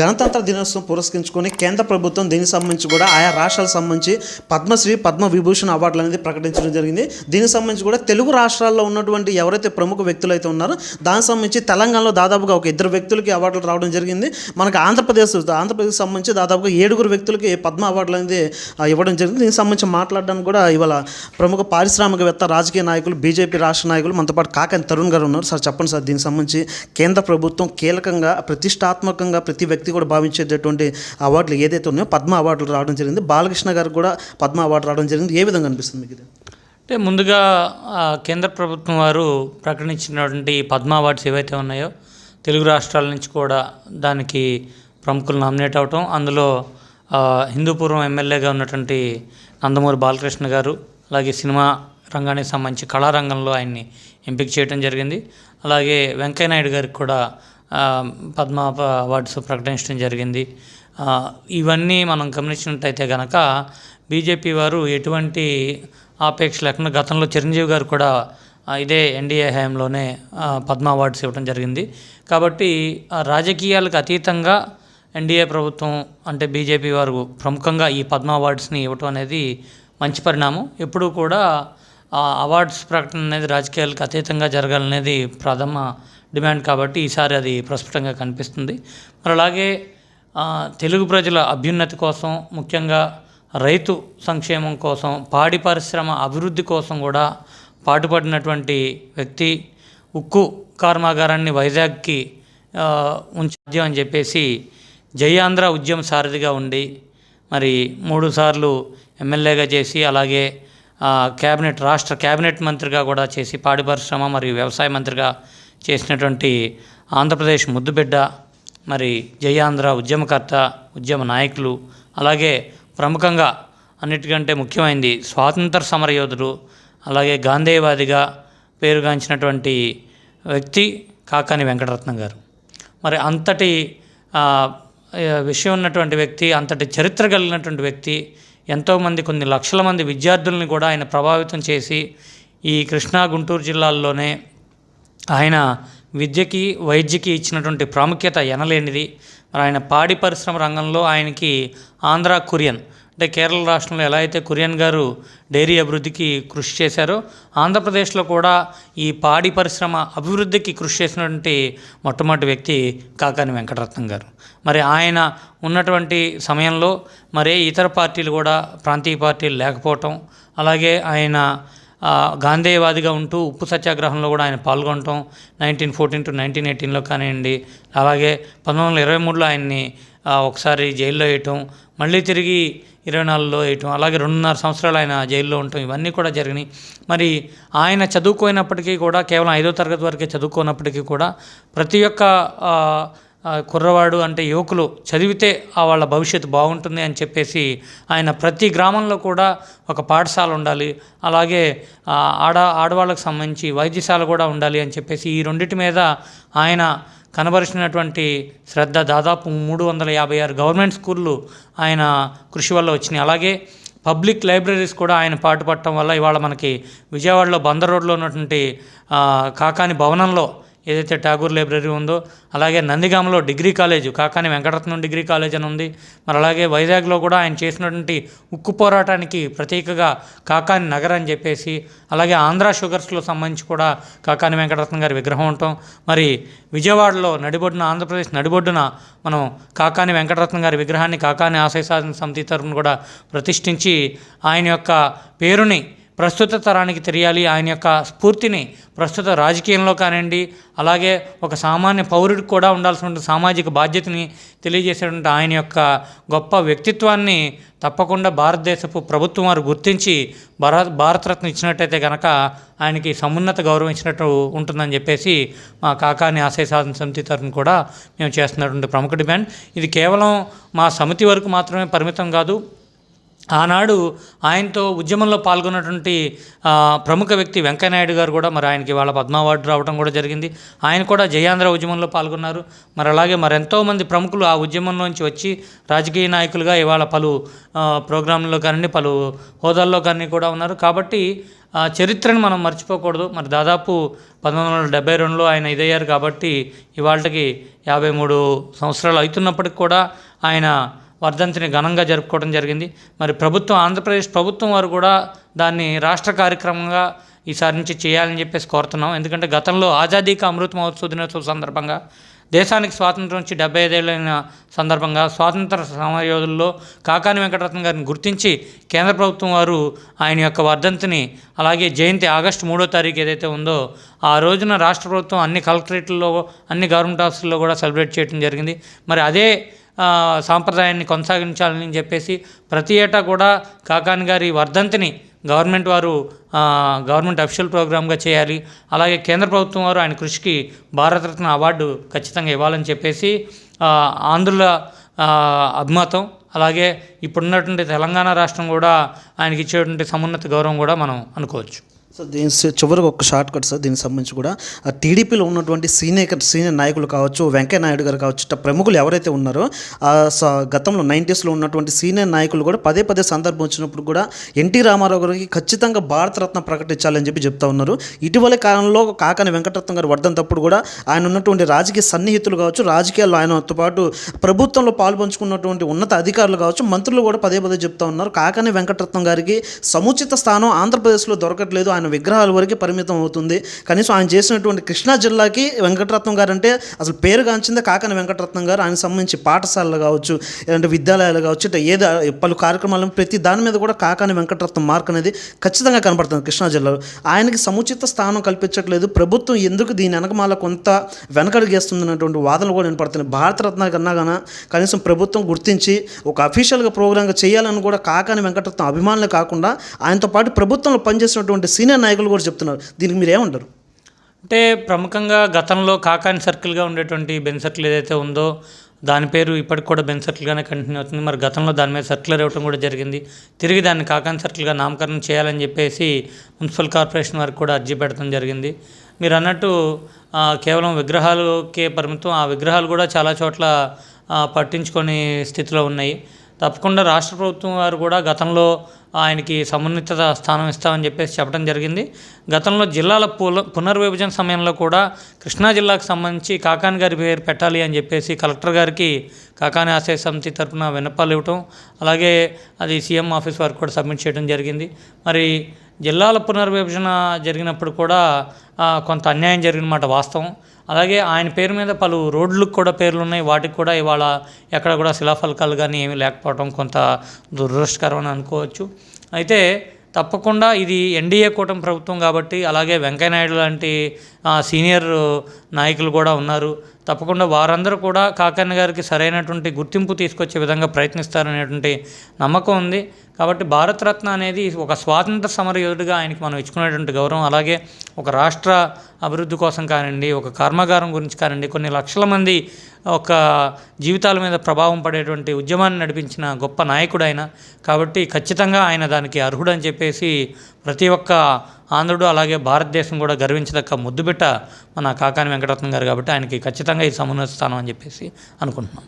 గణతంత్ర దినోత్సవం పురస్కరించుకొని కేంద్ర ప్రభుత్వం దీనికి సంబంధించి కూడా ఆయా రాష్ట్రాలకు సంబంధించి పద్మశ్రీ పద్మ విభూషణ్ అవార్డులు అనేది ప్రకటించడం జరిగింది. దీనికి సంబంధించి కూడా తెలుగు రాష్ట్రాల్లో ఉన్నటువంటి ఎవరైతే ప్రముఖ వ్యక్తులు అయితే ఉన్నారో దానికి సంబంధించి తెలంగాణలో దాదాపుగా ఒక ఇద్దరు వ్యక్తులకి అవార్డులు రావడం జరిగింది. మనకు ఆంధ్రప్రదేశ్ ఆంధ్రప్రదేశ్ సంబంధించి దాదాపుగా ఏడుగురు వ్యక్తులకి పద్మ అవార్డులు అనేది ఇవ్వడం జరిగింది. దీనికి సంబంధించి మాట్లాడడానికి కూడా ఇవాళ ప్రముఖ పారిశ్రామికవేత్త రాజకీయ నాయకులు బీజేపీ రాష్ట్ర నాయకులు మనతో పాటు కాకని తరుణ్ గారు ఉన్నారు. సార్ చెప్పండి సార్ దీనికి సంబంధించి కేంద్ర ప్రభుత్వం కీలకంగా ప్రతిష్టాత్మకంగా ప్రతి వ్యక్తి కూడా భావించేటటువంటి అవార్డులు ఏదైతే ఉన్నాయో పద్మ అవార్డులు రావడం జరిగింది. బాలకృష్ణ గారికి కూడా పద్మ అవార్డు రావడం జరిగింది. ఏ విధంగా అనిపిస్తుంది మీకు ఇది? అంటే ముందుగా కేంద్ర ప్రభుత్వం వారు ప్రకటించినటువంటి పద్మ అవార్డ్స్ ఏవైతే ఉన్నాయో తెలుగు రాష్ట్రాల నుంచి కూడా దానికి ప్రముఖులు నామినేట్ అవటం అందులో హిందూపూర్వం హిందూపురం ఎమ్మెల్యేగా ఉన్నటువంటి నందమూరి బాలకృష్ణ గారు అలాగే సినిమా రంగానికి సంబంధించి కళారంగంలో ఆయన్ని ఎంపిక చేయడం జరిగింది. అలాగే వెంకయ్యనాయుడు గారికి కూడా పద్మ అవార్డ్స్ ప్రకటించడం జరిగింది. ఇవన్నీ మనం గమనించినట్టయితే కనుక బీజేపీ వారు ఎటువంటి ఆపేక్ష లేకుండా గతంలో చిరంజీవి గారు కూడా ఇదే ఎన్డీఏ హయాంలోనే పద్మ అవార్డ్స్ ఇవ్వడం జరిగింది. కాబట్టి రాజకీయాలకు అతీతంగా ఎన్డీఏ ప్రభుత్వం అంటే బీజేపీ వారు ప్రముఖంగా ఈ పద్మ అవార్డ్స్ని ఇవ్వటం అనేది మంచి పరిణామం. ఎప్పుడూ కూడా అవార్డ్స్ ప్రకటన అనేది రాజకీయాలకు అతీతంగా జరగాలనేది ప్రథమ డిమాండ్ కాబట్టి ఈసారి అది ప్రస్ఫుటంగా కనిపిస్తుంది. మరి అలాగే తెలుగు ప్రజల అభ్యున్నతి కోసం ముఖ్యంగా రైతు సంక్షేమం కోసం పాడి పరిశ్రమ అభివృద్ధి కోసం కూడా పాటుపడినటువంటి వ్యక్తి ఉక్కు కర్మాగారాన్ని వైజాగ్కి ఆ, ఉంచాద్యం అని చెప్పేసి జయాంధ్ర ఉద్యమ సారథిగా ఉండి మరి మూడుసార్లు ఎమ్మెల్యేగా చేసి అలాగే క్యాబినెట్ రాష్ట్ర క్యాబినెట్ మంత్రిగా కూడా చేసి పాడి పరిశ్రమ మరియు వ్యవసాయ మంత్రిగా చేసినటువంటి ఆంధ్రప్రదేశ్ ముద్దుబిడ్డ మరి జయాంధ్ర ఉద్యమకర్త ఉద్యమ నాయకులు అలాగే ప్రముఖంగా అన్నిటికంటే ముఖ్యమైనది స్వాతంత్ర సమరయోధుడు అలాగే గాంధేయవాదిగా పేరుగాంచినటువంటి వ్యక్తి కాకాని వెంకటరత్నం గారు. మరి అంతటి విషయం ఉన్నటువంటి వ్యక్తి అంతటి చరిత్ర కలిగినటువంటి వ్యక్తి ఎంతోమంది కొన్ని లక్షల మంది విద్యార్థుల్ని కూడా ఆయన ప్రభావితం చేసి ఈ కృష్ణా గుంటూరు జిల్లాల్లోనే ఆయన విద్యకి వైద్యకి ఇచ్చినటువంటి ప్రాముఖ్యత ఎనలేనిది. మరి ఆయన పాడి పరిశ్రమ రంగంలో ఆయనకి ఆంధ్ర కురియన్ అంటే కేరళ రాష్ట్రంలో ఎలా అయితే కురియన్ గారు డైరీ అభివృద్ధికి కృషి చేశారో ఆంధ్రప్రదేశ్లో కూడా ఈ పాడి పరిశ్రమ అభివృద్ధికి కృషి చేసినటువంటి మొట్టమొదటి వ్యక్తి కాకాని వెంకటరత్నం గారు. మరి ఆయన ఉన్నటువంటి సమయంలో మరే ఇతర పార్టీలు కూడా ప్రాంతీయ పార్టీలు లేకపోవటం అలాగే ఆయన గాంధేయవాదిగా ఉంటూ ఉప్పు సత్యాగ్రహంలో కూడా ఆయన పాల్గొనటం నైన్టీన్ ఫోర్టీన్ టు నైన్టీన్ ఎయిటీన్లో కానివ్వండి అలాగే పంతొమ్మిది వందల ఇరవై మూడులో ఆయన్ని ఒకసారి జైల్లో వేయటం మళ్ళీ తిరిగి ఇరవై నాలుగులో వేయటం అలాగే రెండున్నర సంవత్సరాలు ఆయన జైల్లో ఉండటం ఇవన్నీ కూడా జరిగినాయి. మరి ఆయన చదువుకోనప్పటికీ కూడా కేవలం ఐదో తరగతి వరకే చదువుకోనప్పటికీ కూడా ప్రతి ఒక్క కుర్రవాడు అంటే యువకులు చదివితే ఆ వాళ్ళ భవిష్యత్తు బాగుంటుంది అని చెప్పేసి ఆయన ప్రతి గ్రామంలో కూడా ఒక పాఠశాల ఉండాలి. అలాగే ఆడ ఆడవాళ్ళకు సంబంధించి వైద్యశాల కూడా ఉండాలి అని చెప్పేసి ఈ రెండింటి మీద ఆయన కనబరిచినటువంటి శ్రద్ధ దాదాపు మూడు వందల యాభై ఆరు గవర్నమెంట్ స్కూళ్ళు ఆయన కృషి వల్ల వచ్చినాయి. అలాగే పబ్లిక్ లైబ్రరీస్ కూడా ఆయన పాటుపడటం వల్ల ఇవాళ మనకి విజయవాడలో బందర్ రోడ్లో ఉన్నటువంటి కాకాని భవనంలో ఏదైతే ఠాగూర్ లైబ్రరీ ఉందో అలాగే నందిగామలో degree college Kakani Venkataratnam degree college అని ఉంది. మరి అలాగే వైజాగ్లో కూడా ఆయన చేసినటువంటి ఉక్కు పోరాటానికి ప్రతీకగా కాకాని నగర్ అని చెప్పేసి అలాగే ఆంధ్ర షుగర్స్లో సంబంధించి కూడా కాకాని వెంకటరత్నం గారి విగ్రహం ఉంటాం. మరి విజయవాడలో నడిబొడ్డున ఆంధ్రప్రదేశ్ నడిబొడ్డున మనం కాకాని వెంకటరత్నం గారి విగ్రహాన్ని కాకాని ఆశయ సాధన సమితి తరఫున కూడా ప్రతిష్ఠించి ఆయన యొక్క పేరుని ప్రస్తుత తరానికి తెలియాలి. ఆయన యొక్క స్ఫూర్తిని ప్రస్తుత రాజకీయంలో కానివ్వండి అలాగే ఒక సామాన్య పౌరుడికి కూడా ఉండాల్సినటువంటి సామాజిక బాధ్యతని తెలియజేసేటువంటి ఆయన యొక్క గొప్ప వ్యక్తిత్వాన్ని తప్పకుండా భారతదేశపు ప్రభుత్వం వారు గుర్తించి భారత భారతరత్న ఇచ్చినట్టయితే కనుక ఆయనకి సమున్నత గౌరవం ఇచ్చినట్టు ఉంటుందని చెప్పేసి మా కాకాని ఆశయ సాధన సమితి తరఫున కూడా మేము చేస్తున్నటువంటి ప్రముఖ డిమాండ్. ఇది కేవలం మా సమితి వరకు మాత్రమే పరిమితం కాదు ఆనాడు ఆయనతో ఉద్యమంలో పాల్గొన్నటువంటి ప్రముఖ వ్యక్తి వెంకయ్యనాయుడు గారు కూడా మరి ఆయనకి వాళ్ళ పద్మ అవార్డు రావడం కూడా జరిగింది. ఆయన కూడా జయాంధ్ర ఉద్యమంలో పాల్గొన్నారు. మరి అలాగే మరి ఎంతోమంది ప్రముఖులు ఆ ఉద్యమంలోంచి వచ్చి రాజకీయ నాయకులుగా ఇవాళ పలు ప్రోగ్రాంల్లో కానీ పలు హోదాల్లో కానీ కూడా ఉన్నారు. కాబట్టి ఆ చరిత్రను మనం మర్చిపోకూడదు. మరి దాదాపు పంతొమ్మిది వందల డెబ్బై రెండులో ఆయన ఇదయ్యారు కాబట్టి ఇవాళకి యాభై మూడు సంవత్సరాలు అవుతున్నప్పటికి కూడా ఆయన వర్ధంతిని ఘనంగా జరుపుకోవడం జరిగింది. మరి ప్రభుత్వం ఆంధ్రప్రదేశ్ ప్రభుత్వం వారు కూడా దాన్ని రాష్ట్ర కార్యక్రమంగా ఈసారి నుంచి చేయాలని చెప్పేసి కోరుతున్నాం. ఎందుకంటే గతంలో ఆజాదీకి అమృత మహోత్సవ దినోత్సవ సందర్భంగా దేశానికి స్వాతంత్రం వచ్చి డెబ్బై ఐదేళ్ళైన సందర్భంగా స్వాతంత్ర సమరయోధుల్లో కాకాని వెంకటరత్న గారిని గుర్తించి కేంద్ర ప్రభుత్వం వారు ఆయన యొక్క వర్ధంతిని అలాగే జయంతి ఆగస్టు మూడో తారీఖు ఏదైతే ఉందో ఆ రోజున రాష్ట్ర ప్రభుత్వం అన్ని కలెక్టరేట్లలో అన్ని గవర్నమెంట్ ఆఫీసుల్లో కూడా సెలబ్రేట్ చేయడం జరిగింది. మరి అదే సాంప్రదాయాన్ని కొనసాగించాలని చెప్పేసి ప్రతి ఏటా కూడా కాకాని గారి వర్ధంతిని గవర్నమెంట్ వారు గవర్నమెంట్ అఫీషియల్ ప్రోగ్రామ్గా చేయాలి. అలాగే కేంద్ర ప్రభుత్వం వారు ఆయన కృషికి భారతరత్న అవార్డు ఖచ్చితంగా ఇవ్వాలని చెప్పేసి ఆంధ్రుల అభిమతం అలాగే ఇప్పుడున్నటువంటి తెలంగాణ రాష్ట్రం కూడా ఆయనకి ఇచ్చేటువంటి సమున్నత గౌరవం కూడా మనం అనుకోవచ్చు. సో దీని చివరికి ఒక షార్ట్ కట్ సార్ దీనికి సంబంధించి కూడా. టీడీపీలో ఉన్నటువంటి సీనియర్ సీనియర్ నాయకులు కావచ్చు వెంకయ్య నాయుడు గారు కావచ్చు ఇట్లా ప్రముఖులు ఎవరైతే ఉన్నారో గతంలో నైంటీస్లో ఉన్నటువంటి సీనియర్ నాయకులు కూడా పదే పదే సందర్భం వచ్చినప్పుడు కూడా ఎన్టీ రామారావు గారికి ఖచ్చితంగా భారతరత్న ప్రకటించాలని చెప్పి చెప్తా ఉన్నారు. ఇటీవల కాలంలో కాకాని వెంకటరత్నం గారు వర్ధంతప్పుడు కూడా ఆయన ఉన్నటువంటి రాజకీయ సన్నిహితులు కావచ్చు రాజకీయాల్లో ఆయనతో పాటు ప్రభుత్వంలో పాల్పంచుకున్నటువంటి ఉన్నత అధికారులు కావచ్చు మంత్రులు కూడా పదే పదే చెప్తా ఉన్నారు. కాకాని వెంకటరత్నం గారికి సముచిత స్థానం ఆంధ్రప్రదేశ్లో దొరకట్లేదు. ఆయన విగ్రహాల వరకే పరిమితం అవుతుంది. కనీసం ఆయన చేసినటువంటి కృష్ణా జిల్లాకి వెంకటరత్నం గారు అంటే అసలు పేరుగాంచిందే కాకని వెంకటరత్నం గారు. ఆయన సంబంధించి పాఠశాలలు కావచ్చు లేదంటే విద్యాలయాలు కావచ్చు ఇట్లా ఏదో పలు కార్యక్రమాలు ప్రతి దాని మీద కూడా కాకాని వెంకటరత్నం మార్క్ అనేది ఖచ్చితంగా కనపడుతుంది కృష్ణా జిల్లాలో. ఆయనకి సముచిత స్థానం కల్పించట్లేదు. ప్రభుత్వం ఎందుకు దీని వెనకమాల కొంత వెనకడుగేస్తుంది అన్నటువంటి వాదనలు కూడా వినపడుతున్నాయి. భారతరత్న కన్నా కన్నా కనీసం ప్రభుత్వం గుర్తించి ఒక అఫీషియల్గా ప్రోగ్రాంగా చేయాలని కూడా కాకాని వెంకటరత్నం అభిమానులు కాకుండా ఆయనతో పాటు ప్రభుత్వంలో పనిచేసినటువంటి సీనియర్ నాయకులు కూడా చెప్తున్నారు. దీనికి మీరు ఏమంటారు? అంటే ప్రముఖంగా గతంలో కాకాని సర్కిల్గా ఉండేటువంటి బెన్ సర్కిల్ ఏదైతే ఉందో దాని పేరు ఇప్పటికి కూడా బెన్ సర్కిల్గానే కంటిన్యూ అవుతుంది. మరి గతంలో దాని మీద సర్క్యులర్ ఇవ్వడం కూడా జరిగింది. తిరిగి దాన్ని కాకాని సర్కిల్గా నామకరణం చేయాలని చెప్పేసి మున్సిపల్ కార్పొరేషన్ వారికి కూడా అర్జీ పెట్టడం జరిగింది. మీరు అన్నట్టు కేవలం విగ్రహాలకే పరిమితం ఆ విగ్రహాలు కూడా చాలా చోట్ల పట్టించుకొని స్థితిలో ఉన్నాయి. తప్పకుండా రాష్ట్ర ప్రభుత్వం వారు కూడా గతంలో ఆయనకి సమున్నత స్థానం ఇస్తామని చెప్పేసి చెప్పడం జరిగింది. గతంలో జిల్లాల పునర్విభజన సమయంలో కూడా కృష్ణా జిల్లాకు సంబంధించి కాకాని గారి పేరు పెట్టాలి అని చెప్పేసి కలెక్టర్ గారికి కాకాని ఆశయ సమితి తరఫున విన్నపాలు ఇవ్వటం అలాగే అది సీఎం ఆఫీస్ వారికి కూడా సబ్మిట్ చేయడం జరిగింది. మరి జిల్లాల పునర్విభజన జరిగినప్పుడు కూడా కొంత అన్యాయం జరిగిన మాట వాస్తవం. అలాగే ఆయన పేరు మీద పలు రోడ్లకు కూడా పేర్లు ఉన్నాయి వాటికి కూడా ఇవాళ ఎక్కడ కూడా శిలాఫలకాలు కానీ ఏమీ లేకపోవడం కొంత దురదృష్టకరం అని అనుకోవచ్చు. అయితే తప్పకుండా ఇది ఎన్డీఏ కూటమి ప్రభుత్వం కాబట్టి అలాగే వెంకయ్యనాయుడు లాంటి సీనియర్ నాయకులు కూడా ఉన్నారు. తప్పకుండా వారందరూ కూడా కాకన్న గారికి సరైనటువంటి గుర్తింపు తీసుకొచ్చే విధంగా ప్రయత్నిస్తారనేటువంటి నమ్మకం ఉంది. కాబట్టి భారతరత్న అనేది ఒక స్వాతంత్ర సమర యోధుడిగా ఆయనకి మనం ఇచ్చుకునేటువంటి గౌరవం. అలాగే ఒక రాష్ట్ర అభివృద్ధి కోసం కానివ్వండి ఒక కర్మాగారం గురించి కానివ్వండి కొన్ని లక్షల మంది ఒక జీవితాల మీద ప్రభావం పడేటువంటి ఉద్యమాన్ని నడిపించిన గొప్ప నాయకుడు ఆయన. కాబట్టి ఖచ్చితంగా ఆయన దానికి అర్హుడు అని చెప్పేసి ప్రతి ఒక్క ఆంధ్రుడు అలాగే భారతదేశం కూడా గర్వించదక్క ముద్దుబిట్ట మన కాకాని వెంకటరత్నం గారు కాబట్టి ఆయనకి ఖచ్చితంగా ఈ సమున్నత స్థానం అని చెప్పేసి అనుకుంటున్నాం.